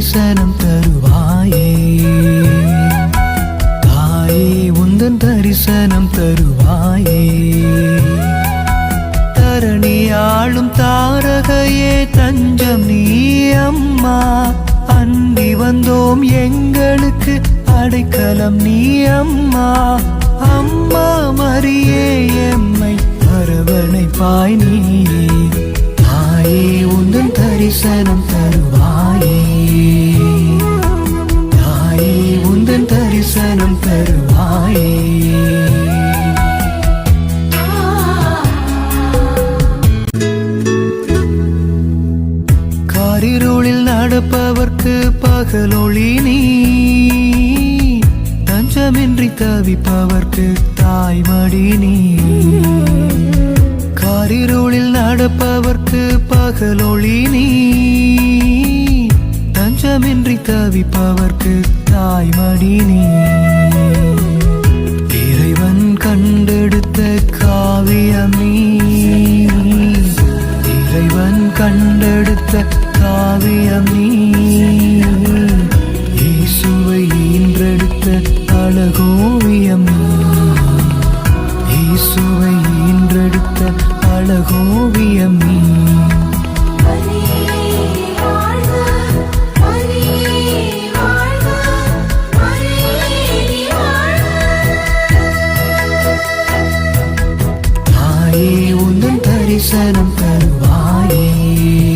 தரிசனம் தருவாயே. தாயே உந்தன் தரிசனம் தருவாயே. தரணி ஆளும் தாரகையே தஞ்சம் நீ அம்மா. அண்டி வந்தோம் எங்களுக்கு அடைக்கலம் நீ அம்மா. அம்மா மரியே எம்மை அரவணைப்பாய் நீ. தாயே உந்தன் தரிசனம் தருவாய் ஞானம் தருவாயே. காரிருளில் நடப்பவர்க்கு பகலொளி நீ. தஞ்சமின்றி தவிப்பவர்க்கு தாய்மடி நீ. காரிருளில் நடப்பவர்க்கு பகலொளி நீ. தஞ்சமின்றி தவிப்பவர்க்கு தாய்மடி நீ. இறைவன் கண்டெடுத்த காவியம் நீ. இயேசுவை ஈன்றெடுத்த அழகோவியம் நீ. இயேசுவை ஈன்றெடுத்த அழகோவியம் நீ. தரிசனம் தருவாயே